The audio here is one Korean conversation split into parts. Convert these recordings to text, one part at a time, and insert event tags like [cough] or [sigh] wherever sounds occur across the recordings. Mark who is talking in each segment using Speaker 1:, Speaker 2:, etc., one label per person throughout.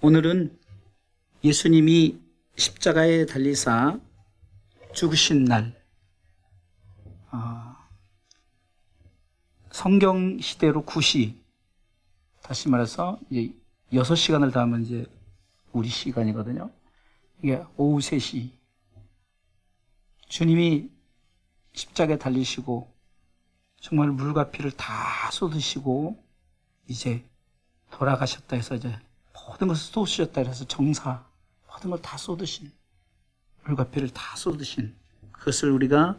Speaker 1: 오늘은 예수님이 십자가에 달리사 죽으신 날, 아, 성경 시대로 9시, 다시 말해서 이제 6시간을 더하면 이제 우리 시간이거든요. 이게 오후 3시. 주님이 십자가에 달리시고 정말 물과 피를 다 쏟으시고 이제 돌아가셨다 해서 이제 모든 것을 쏟으셨다 해서 정사 모든 걸 다 쏟으신 물과 피를 다 쏟으신 그것을 우리가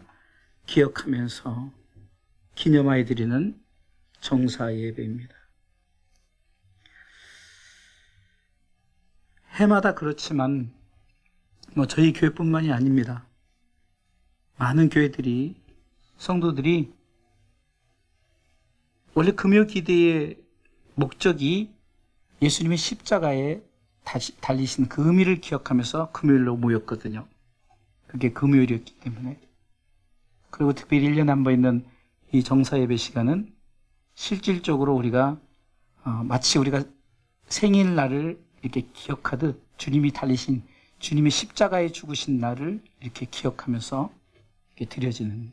Speaker 1: 기억하면서 기념하여 드리는 정사 예배입니다. 해마다 그렇지만 뭐 저희 교회뿐만이 아닙니다. 많은 교회들이 성도들이 원래 금요 기대의 목적이 예수님의 십자가에 다시 달리신 그 의미를 기억하면서 금요일로 모였거든요. 그게 금요일이었기 때문에. 그리고 특별히 1년에 한번 있는 이 정사 예배 시간은 실질적으로 우리가 어, 마치 우리가 생일날을 이렇게 기억하듯 주님이 달리신 주님의 십자가에 죽으신 날을 이렇게 기억하면서 이렇게 드려지는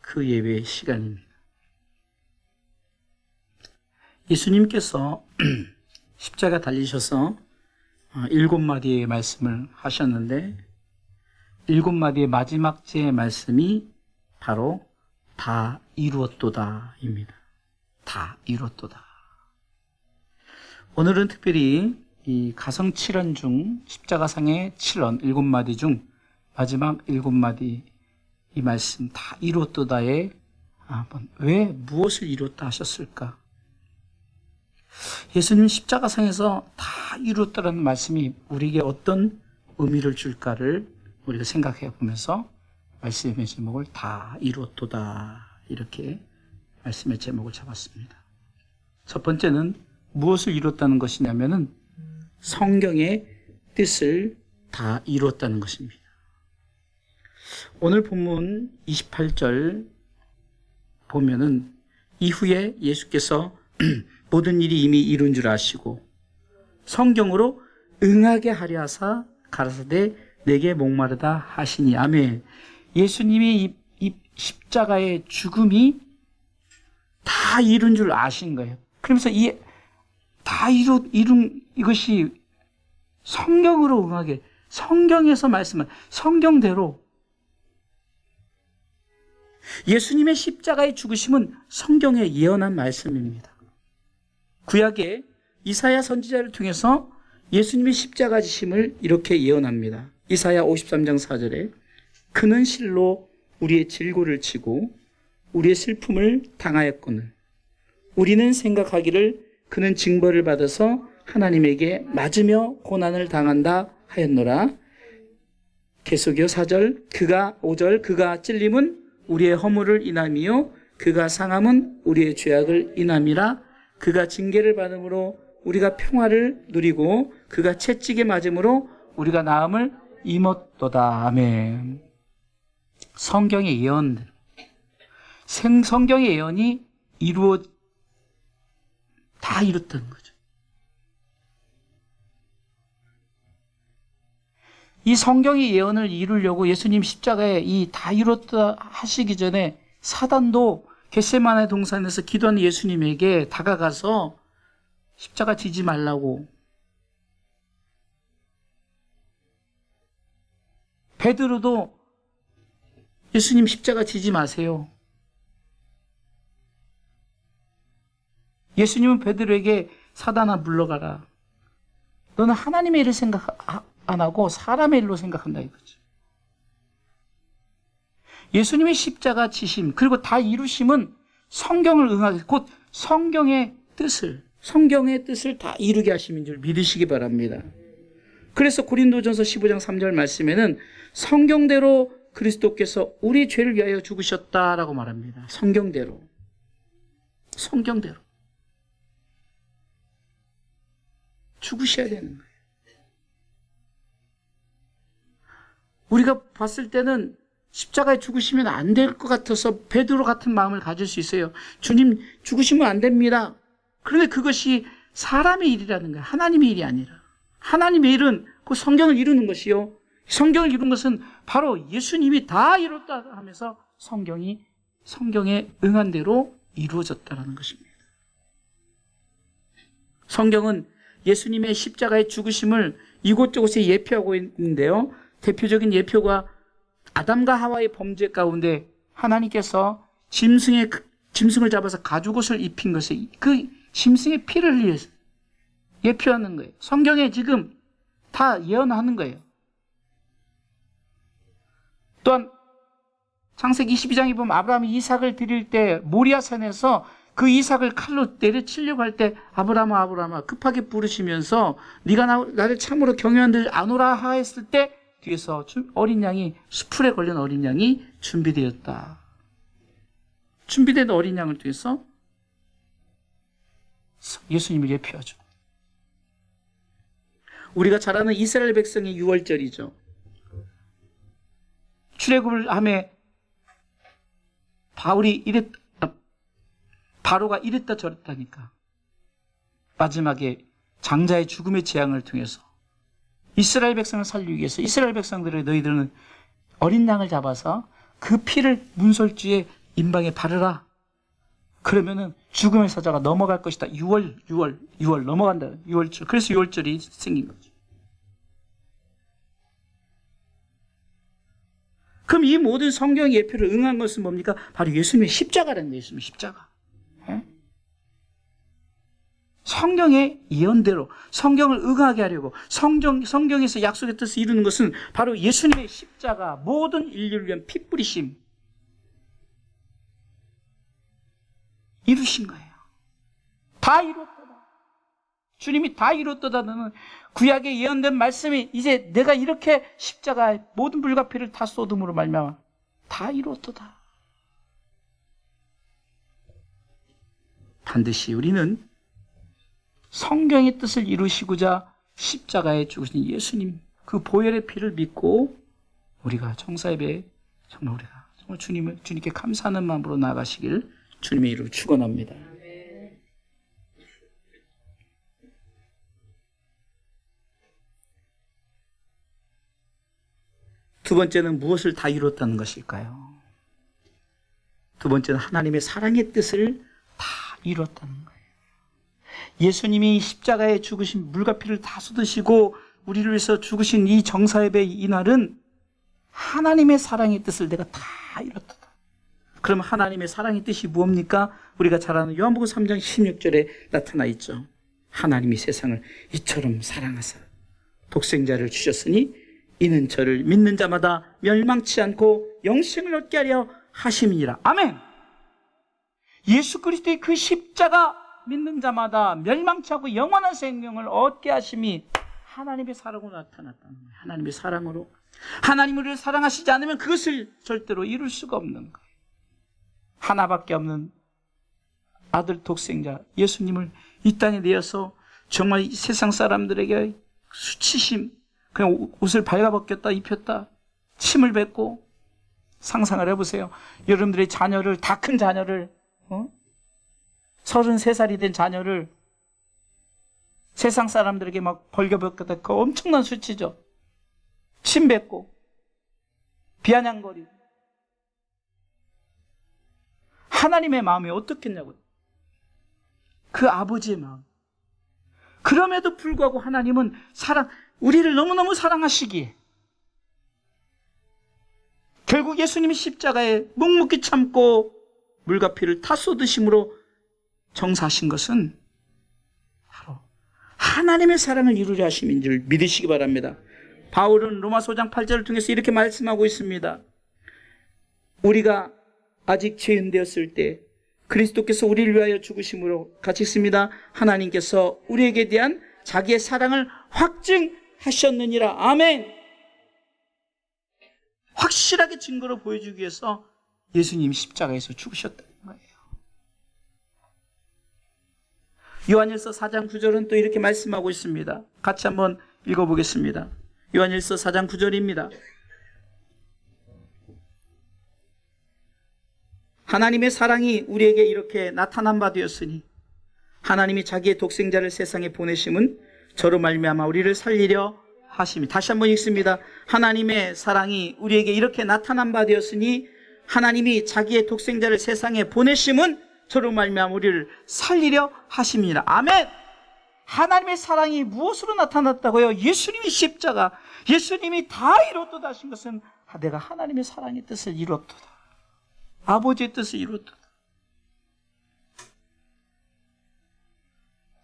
Speaker 1: 그 예배의 시간입니다. 예수님께서 [clears throat] 십자가 달리셔서 어, 일곱 마디의 말씀을 하셨는데 일곱 마디의 마지막 제의 말씀이 바로 다 이루었도다입니다. 다 이루었도다. 오늘은 특별히 이 가성 7원 중 십자가상의 7원 일곱 마디 중 마지막 일곱 마디 이 말씀 다 이루었도다에 한번 왜 무엇을 이루었다 하셨을까? 예수님 십자가상에서 다 이루었다라는 말씀이 우리에게 어떤 의미를 줄까를 우리가 생각해 보면서 말씀의 제목을 다 이루었도다 이렇게 말씀의 제목을 잡았습니다. 첫 번째는 무엇을 이뤘다는 것이냐면은 성경의 뜻을 다 이루었다는 것입니다. 오늘 본문 28절 보면은 이후에 예수께서 [clears throat] 모든 일이 이미 이룬 줄 아시고 성경으로 응하게 하려 하사 가라사대 내게 목마르다 하시니 아멘. 예수님의 이, 이 십자가의 죽음이 다 이룬 줄 아신 거예요. 그러면서 이 다 이루, 이룬 이것이 성경으로 응하게 성경에서 말씀한 성경대로 예수님의 십자가의 죽으심은 성경에 예언한 말씀입니다. 구약의 이사야 선지자를 통해서 예수님의 십자가 지심을 이렇게 예언합니다. 이사야 53장 4절에 그는 실로 우리의 질고를 치고 우리의 슬픔을 당하였거늘 우리는 생각하기를 그는 징벌을 받아서 하나님에게 맞으며 고난을 당한다 하였노라. 계속이요 4절 그가 5절 그가 찔림은 우리의 허물을 인함이요 그가 상함은 우리의 죄악을 인함이라 그가 징계를 받음으로 우리가 평화를 누리고 그가 채찍에 맞음으로 우리가 나음을 임었도다. 아멘. 성경의 예언들. 생, 성경의 예언이 이루어, 다 이뤘다는 거죠. 이 성경의 예언을 이루려고 예수님 십자가에 이 다 이뤘다 하시기 전에 사단도 겟세마네 동산에서 기도하는 예수님에게 다가가서 십자가 지지 말라고 베드로도 예수님 십자가 지지 마세요. 예수님은 베드로에게 사단아 물러가라. 너는 하나님의 일을 생각 안 하고 사람의 일로 생각한다 이거죠. 예수님의 십자가 지심 그리고 다 이루심은 성경을 응하게 곧 성경의 뜻을 성경의 뜻을 다 이루게 하심인 줄 믿으시기 바랍니다. 그래서 고린도전서 15장 3절 말씀에는 성경대로 그리스도께서 우리 죄를 위하여 죽으셨다라고 말합니다. 성경대로. 성경대로. 죽으셔야 되는 거예요. 우리가 봤을 때는 십자가에 죽으시면 안 될 것 같아서 베드로 같은 마음을 가질 수 있어요. 주님 죽으시면 안 됩니다. 그런데 그것이 사람의 일이라는 거예요. 하나님의 일이 아니라. 하나님의 일은 그 성경을 이루는 것이요. 성경을 이룬 것은 바로 예수님이 다 이뤘다 하면서 성경이 성경에 응한 대로 이루어졌다라는 것입니다. 성경은 예수님의 십자가의 죽으심을 이곳저곳에 예표하고 있는데요. 대표적인 예표가 아담과 하와의 범죄 가운데 하나님께서 짐승의 짐승을 잡아서 가죽옷을 입힌 것에 그 짐승의 피를 흘려서 예표하는 거예요. 성경에 지금 다 예언하는 거예요. 또한 창세기 22장에 보면 아브라함이 이삭을 드릴 때 모리아산에서 그 이삭을 칼로 내려치려고 할 때 아브라함아 아브라함아 급하게 부르시면서 네가 나, 나를 참으로 경외한들 아노라 하였을 때 뒤에서 어린 양이 수풀에 걸린 어린 양이 준비되었다. 준비된 어린 양을 통해서 예수님을 예표하죠. 우리가 잘 아는 이스라엘 백성의 6월절이죠. 출애굽을 함에 바울이 이랬 바로가 이랬다 저랬다니까 마지막에 장자의 죽음의 재앙을 통해서 이스라엘 백성을 살리기 위해서 이스라엘 백성들의 너희들은 어린 양을 잡아서 그 피를 문설주에 임방에 바르라. 그러면은 죽음의 사자가 넘어갈 것이다. 6월, 6월, 6월 넘어간다. 6월절. 그래서 6월절이 생긴 거죠. 그럼 이 모든 성경 예표를 응한 것은 뭡니까? 바로 예수님의 십자가라는 거예요. 예수님의 십자가. 성경의 예언대로 성경을 응하게 하려고 성경, 성경에서 약속의 뜻을 이루는 것은 바로 예수님의 십자가 모든 인류를 위한 피 뿌리심 이루신 거예요. 다 이뤘다. 주님이 다 이뤘다는 구약에 예언된 말씀이 이제 내가 이렇게 십자가에 모든 불과 피를 다 쏟음으로 말미암아 다 이뤘다. 반드시 우리는 성경의 뜻을 이루시고자 십자가에 죽으신 예수님 그 보혈의 피를 믿고 우리가 정사예배 정말 우리가 정말 주님을 주님께 감사하는 마음으로 나가시길 주님의 이름으로 축원합니다. 두 번째는 무엇을 다 이뤘다는 것일까요? 두 번째는 하나님의 사랑의 뜻을 다 이뤘다는 거 예수님이 십자가에 죽으신 물과 피를 다 쏟으시고 우리를 위해서 죽으신 이 정사예배 이날은 하나님의 사랑의 뜻을 내가 다 이뤘다. 그럼 하나님의 사랑의 뜻이 무엇입니까? 우리가 잘 아는 요한복음 3장 16절에 나타나 있죠. 하나님이 세상을 이처럼 사랑하사 독생자를 주셨으니 이는 저를 믿는 자마다 멸망치 않고 영생을 얻게 하려 하심이니라. 아멘. 예수 그리스도의 그 십자가 믿는 자마다 멸망치 않고 영원한 생명을 얻게 하심이 하나님의 사랑으로 나타났다는 거예요. 하나님의 사랑으로. 하나님 우리를 사랑하시지 않으면 그것을 절대로 이룰 수가 없는 거예요. 하나밖에 없는 아들 독생자 예수님을 이 땅에 내어서 정말 세상 사람들에게 수치심 그냥 옷을 발가벗겼다 입혔다 침을 뱉고 상상을 해보세요. 여러분들의 자녀를 다 큰 자녀를 어? 33살이 된 자녀를 세상 사람들에게 막 벌겨벗겼다 그 엄청난 수치죠. 침 뱉고 비아냥거리고 하나님의 마음이 어떻겠냐고요. 그 아버지의 마음. 그럼에도 불구하고 하나님은 사랑, 우리를 너무너무 사랑하시기에 결국 예수님이 십자가에 묵묵히 참고 물과 피를 타 쏟으심으로 정사하신 것은 바로 하나님의 사랑을 이루려 하심인 줄 믿으시기 바랍니다. 바울은 로마소장 8절을 통해서 이렇게 말씀하고 있습니다. 우리가 아직 죄인 되었을 때 그리스도께서 우리를 위하여 죽으심으로 같이 있습니다. 하나님께서 우리에게 대한 자기의 사랑을 확증하셨느니라. 아멘. 확실하게 증거로 보여주기 위해서 예수님이 십자가에서 죽으셨다 요. 요한일서 4장 9절은 또 이렇게 말씀하고 있습니다. 같이 한번 읽어보겠습니다. 요한일서 4장 9절입니다. 하나님의 사랑이 우리에게 이렇게 나타난 바 되었으니 하나님이 자기의 독생자를 세상에 보내심은 저로 말미암아 우리를 살리려 하심이 다시 한번 읽습니다. 하나님의 사랑이 우리에게 이렇게 나타난 바 되었으니 하나님이 자기의 독생자를 세상에 보내심은 저로 말미암아 우리를 살리려 하심이라. 아멘. 하나님의 사랑이 무엇으로 나타났다고요? 예수님이 십자가, 예수님이 다 이뤘도다 하신 것은 아, 내가 하나님의 사랑의 뜻을 이뤘도다. 아버지의 뜻을 이뤘도다.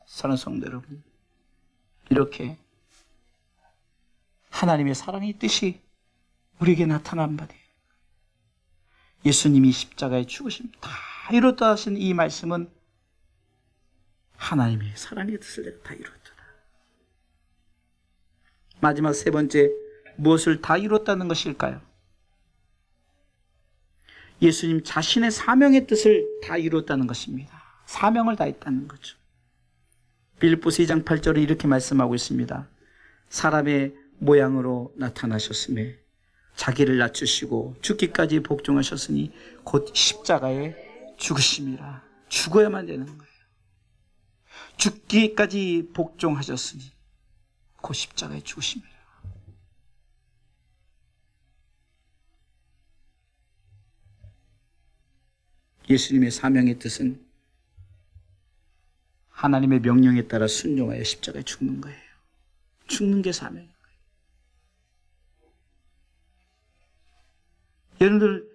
Speaker 1: 사랑하는 성도 여러분, 이렇게 하나님의 사랑의 뜻이 우리에게 나타난 바 돼요. 예수님이 십자가에 죽으심 다 이뤘다 하신 이 말씀은 하나님의 사랑의 뜻을 내가 다 이뤘다. 마지막 세 번째, 무엇을 다 이뤘다는 것일까요? 예수님 자신의 사명의 뜻을 다 이뤘다는 것입니다. 사명을 다 했다는 거죠. 빌립보스 2장 8절에 이렇게 말씀하고 있습니다. 사람의 모양으로 나타나셨음에 자기를 낮추시고 죽기까지 복종하셨으니 곧 십자가에 죽으심이라. 죽어야만 되는 거예요. 죽기까지 복종하셨으니 곧 십자가에 죽으심이라. 예수님의 사명의 뜻은 하나님의 명령에 따라 순종하여 십자가에 죽는 거예요. 죽는 게 사명인 거예요. 여러분들,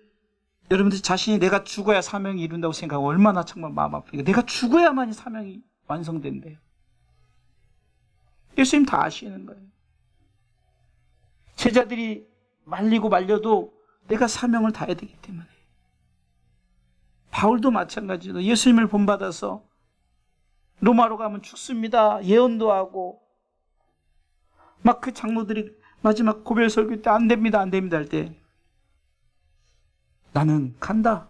Speaker 1: 여러분들 자신이 내가 죽어야 사명이 이룬다고 생각하고 얼마나 정말 마음 아프니까 내가 죽어야만 이 사명이 완성된대요. 예수님 다 아시는 거예요. 제자들이 말리고 말려도 내가 사명을 다해야 되기 때문에. 바울도 마찬가지로 예수님을 본받아서 로마로 가면 죽습니다. 예언도 하고 막 그 장로들이 마지막 고별 설교 때 안 됩니다. 안 됩니다 할 때 나는 간다.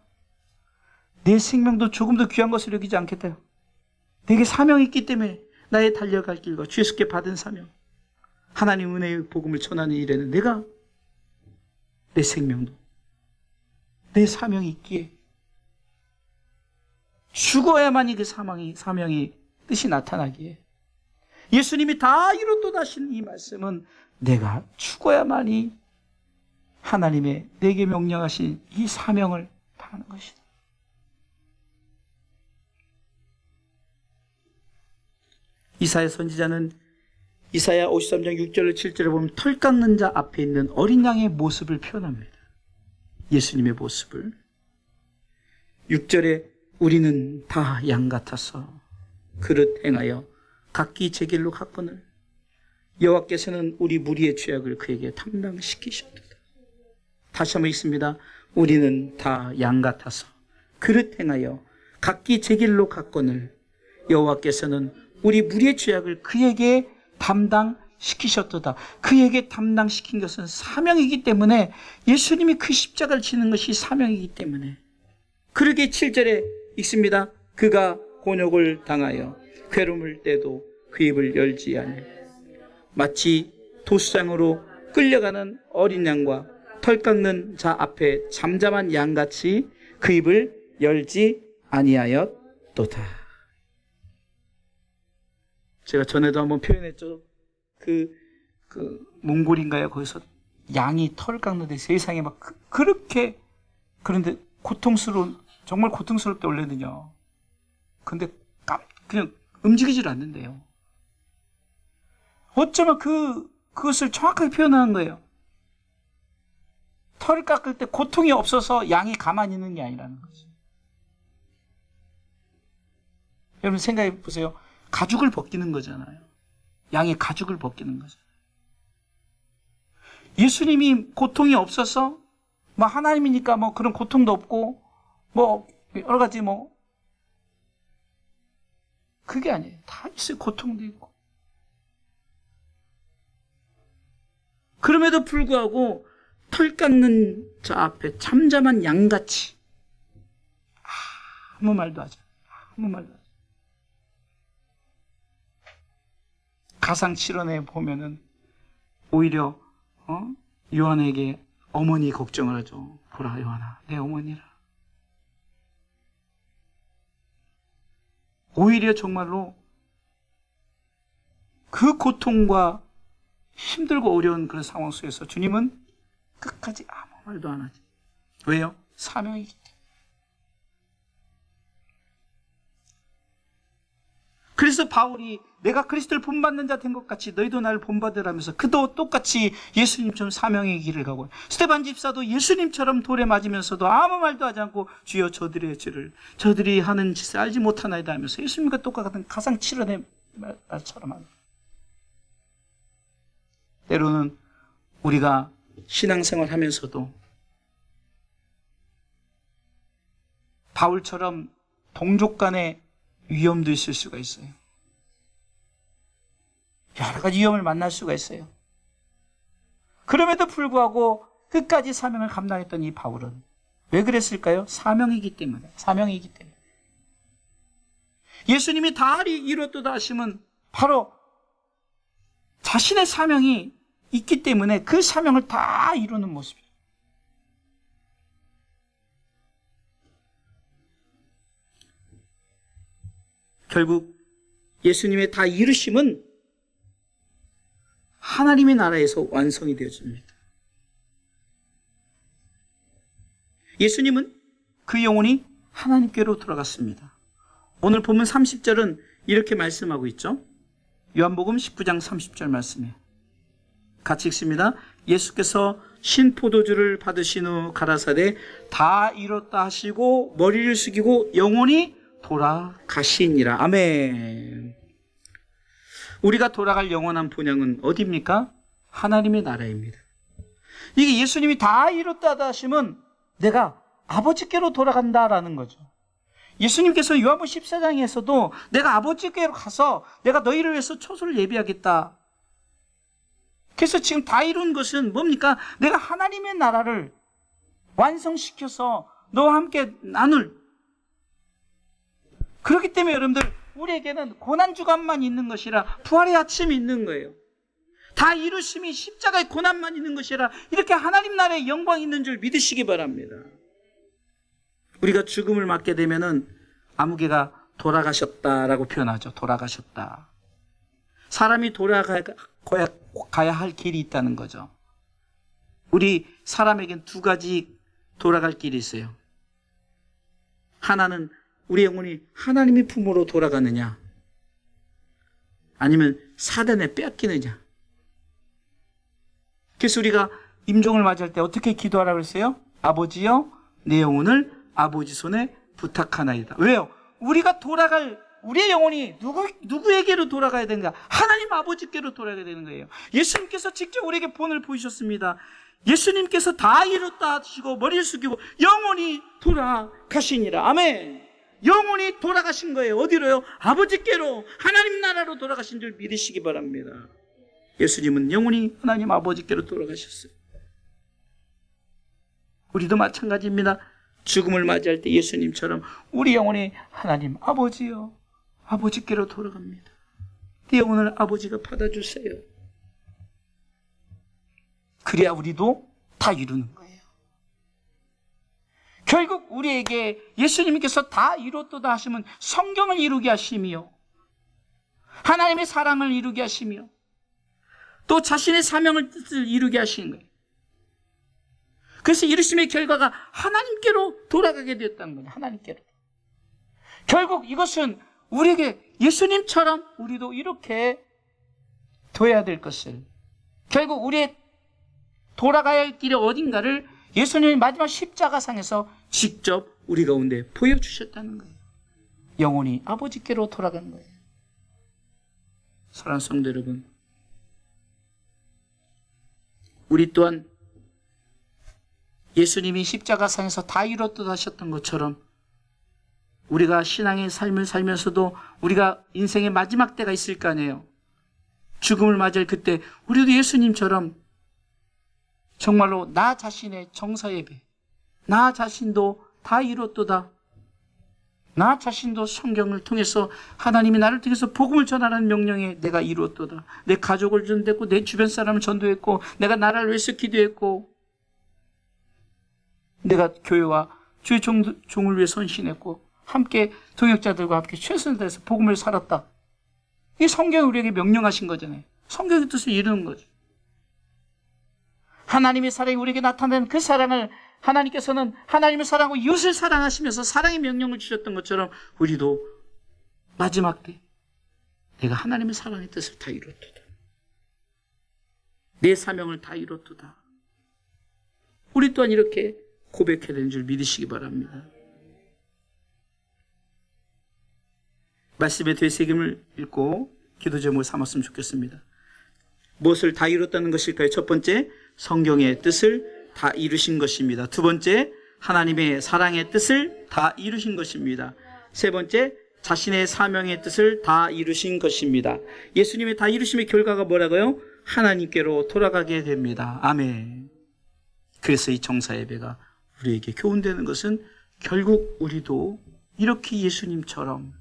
Speaker 1: 내 생명도 조금도 귀한 것을 여기지 않겠다. 내게 사명이 있기 때문에 나의 달려갈 길과 주 예수께 받은 사명 하나님 은혜의 복음을 전하는 일에는 내가 내 생명도 내 사명이 있기에 죽어야만이 그 사망이 사명이 뜻이 나타나기에 예수님이 다 이뤘도다 하신 이 말씀은 내가 죽어야만이 하나님의 내게 명령하신 이 사명을 다하는 것이다. 이사야 선지자는 이사야 53장 6절로 7절에 보면 털 깎는 자 앞에 있는 어린 양의 모습을 표현합니다. 예수님의 모습을. 6절에 우리는 다 양 같아서 그릇 행하여 각기 제 길로 갔거늘 여호와께서는 우리 무리의 죄악을 그에게 담당시키셨도다. 다시 한번 있습니다. 우리는 다 양 같아서 그릇 행하여 각기 제 길로 갔거늘 여호와께서는 우리 무리의 죄악을 그에게 담당시키셨도다. 그에게 담당시킨 것은 사명이기 때문에 예수님이 그 십자가를 지는 것이 사명이기 때문에 그러게 7절에 있습니다. 그가 곤욕을 당하여 괴로움을 때도 그 입을 열지 아니 마치 도수장으로 끌려가는 어린 양과 털 깎는 자 앞에 잠잠한 양같이 그 입을 열지 아니하였도다. 제가 전에도 한번 표현했죠. 그, 그, 몽골인가요? 거기서 양이 털 깎는데 세상에 막 그, 그렇게, 그런데 고통스러운, 정말 고통스럽게 올렸느냐. 근데 깜, 그냥 움직이질 않는데요. 어쩌면 그, 그것을 정확하게 표현하는 거예요. 털을 깎을 때 고통이 없어서 양이 가만히 있는 게 아니라는 거죠. 여러분 생각해 보세요. 가죽을 벗기는 거잖아요. 양의 가죽을 벗기는 거잖아요. 예수님이 고통이 없어서 뭐 하나님이니까 뭐 그런 고통도 없고 뭐 여러 가지 뭐 그게 아니에요. 다 있어요. 고통도 있고. 그럼에도 불구하고 털 깎는 저 앞에 잠잠한 양같이 아무 말도 하지. 아무 말도 하지. 가상 실현에 보면은 오히려 어? 요한에게 어머니 걱정을 하죠. 보라 요한아, 내 어머니라. 오히려 정말로 그 고통과 힘들고 어려운 그런 상황 속에서 주님은 끝까지 아무 말도 안 하지. 왜요? 사명이기 때문에. 그래서 바울이 내가 그리스도를 본받는 자 된 것 같이 너희도 나를 본받으라면서 그도 똑같이 예수님처럼 사명의 길을 가고 스테반 집사도 예수님처럼 돌에 맞으면서도 아무 말도 하지 않고 주여 저들의 죄를 저들이 하는 짓을 알지 못하나이다 하면서 예수님과 똑같은 가상 치료의 말처럼 합니다. 때로는 우리가 신앙생활 하면서도 바울처럼 동족 간의 위험도 있을 수가 있어요. 여러 가지 위험을 만날 수가 있어요. 그럼에도 불구하고 끝까지 사명을 감당했던 이 바울은 왜 그랬을까요? 사명이기 때문에. 사명이기 때문에. 예수님이 다 이뤘도다 하시면 바로 자신의 사명이 있기 때문에 그 사명을 다 이루는 모습이에요. 결국 예수님의 다 이루심은 하나님의 나라에서 완성이 되어집니다. 예수님은 그 영혼이 하나님께로 돌아갔습니다. 오늘 보면 30절은 이렇게 말씀하고 있죠. 요한복음 19장 30절 말씀에 같이 읽습니다. 예수께서 신포도주를 받으신 후 가라사대 다 이뤘다 하시고 머리를 숙이고 영혼이 돌아가시니라. 아멘. 우리가 돌아갈 영원한 본향은 어디입니까? 하나님의 나라입니다. 이게 예수님이 다 이뤘다 하시면 내가 아버지께로 돌아간다라는 거죠. 예수님께서 요한복음 14장에서도 내가 아버지께로 가서 내가 너희를 위해서 초소를 예비하겠다. 그래서 지금 다 이룬 것은 뭡니까? 내가 하나님의 나라를 완성시켜서 너와 함께 나눌. 그렇기 때문에 여러분들 우리에게는 고난주간만 있는 것이라 부활의 아침이 있는 거예요. 다 이루심이 십자가의 고난만 있는 것이라 이렇게 하나님 나라의 영광이 있는 줄 믿으시기 바랍니다. 우리가 죽음을 맞게 되면은 아무개가 돌아가셨다라고 표현하죠. 돌아가셨다. 사람이 돌아가 야 가야 할 길이 있다는 거죠. 우리 사람에겐 두 가지 돌아갈 길이 있어요. 하나는 우리 영혼이 하나님의 품으로 돌아가느냐, 아니면 사단에 뺏기느냐. 그래서 우리가 임종을 맞을 때 어떻게 기도하라고 했어요? 아버지여, 내 영혼을 아버지 손에 부탁하나이다. 왜요? 우리가 돌아갈 우리의 영혼이 누구, 누구에게로 돌아가야 되는가? 하나님 아버지께로 돌아가야 되는 거예요. 예수님께서 직접 우리에게 본을 보이셨습니다. 예수님께서 다 이뤘다 하시고 머리를 숙이고 영혼이 돌아가시니라. 아멘. 영혼이 돌아가신 거예요. 어디로요? 아버지께로 하나님 나라로 돌아가신 줄 믿으시기 바랍니다. 예수님은 영혼이 하나님 아버지께로 돌아가셨어요. 우리도 마찬가지입니다. 죽음을 맞이할 때 예수님처럼 우리 영혼이 하나님 아버지요. 아버지께로 돌아갑니다. 내 영혼을 아버지가 받아주세요. 그래야 우리도 다 이루는 거예요. 결국 우리에게 예수님께서 다 이뤘도다 하시면 성경을 이루게 하시며 하나님의 사랑을 이루게 하시며 또 자신의 사명을 뜻을 이루게 하시는 거예요. 그래서 이루심의 결과가 하나님께로 돌아가게 되었다는 거예요. 하나님께로. 결국 이것은 우리에게 예수님처럼 우리도 이렇게 둬야 될 것을 결국 우리의 돌아가야 할 길의 어딘가를 예수님이 마지막 십자가상에서 직접 우리 가운데 보여주셨다는 거예요. 영혼이 아버지께로 돌아가는 거예요. 사랑하는 성도 여러분, 우리 또한 예수님이 십자가상에서 다 이뤘다 하셨던 것처럼 우리가 신앙의 삶을 살면서도 우리가 인생의 마지막 때가 있을 거 아니에요. 죽음을 맞을 그때 우리도 예수님처럼 정말로 나 자신의 정사 예배, 나 자신도 다 이뤘도다. 나 자신도 성경을 통해서 하나님이 나를 통해서 복음을 전하라는 명령에 내가 이루었도다. 내 가족을 전도했고 내 주변 사람을 전도했고 내가 나라를 위해서 기도했고 내가 교회와 주의 종, 종을 위해 선신했고 함께 동역자들과 함께 최선을 다해서 복음을 살았다. 이 성경이 우리에게 명령하신 거잖아요. 성경의 뜻을 이루는 거죠. 하나님의 사랑이 우리에게 나타낸 그 사랑을 하나님께서는 하나님의 사랑과 이웃을 사랑하시면서 사랑의 명령을 주셨던 것처럼 우리도 마지막 때 내가 하나님의 사랑의 뜻을 다 이뤘도다. 내 사명을 다 이뤘도다. 우리 또한 이렇게 고백해야 되는 줄 믿으시기 바랍니다. 말씀의 되새김을 읽고 기도 제목을 삼았으면 좋겠습니다. 무엇을 다 이뤘다는 것일까요? 첫 번째, 성경의 뜻을 다 이루신 것입니다. 두 번째, 하나님의 사랑의 뜻을 다 이루신 것입니다. 세 번째, 자신의 사명의 뜻을 다 이루신 것입니다. 예수님의 다 이루심의 결과가 뭐라고요? 하나님께로 돌아가게 됩니다. 아멘. 그래서 이 정사 예배가 우리에게 교훈되는 것은 결국 우리도 이렇게 예수님처럼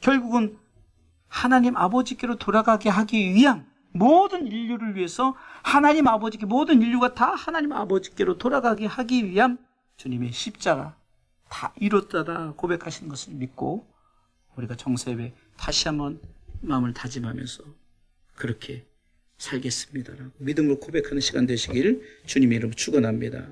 Speaker 1: 결국은 하나님 아버지께로 돌아가게 하기 위한 모든 인류를 위해서 하나님 아버지께 모든 인류가 다 하나님 아버지께로 돌아가게 하기 위한 주님의 십자가 다 이뤘다다 고백하시는 것을 믿고 우리가 정세배 다시 한번 마음을 다짐하면서 그렇게 살겠습니다라고 믿음으로 고백하는 시간 되시길 주님의 이름 축원합니다.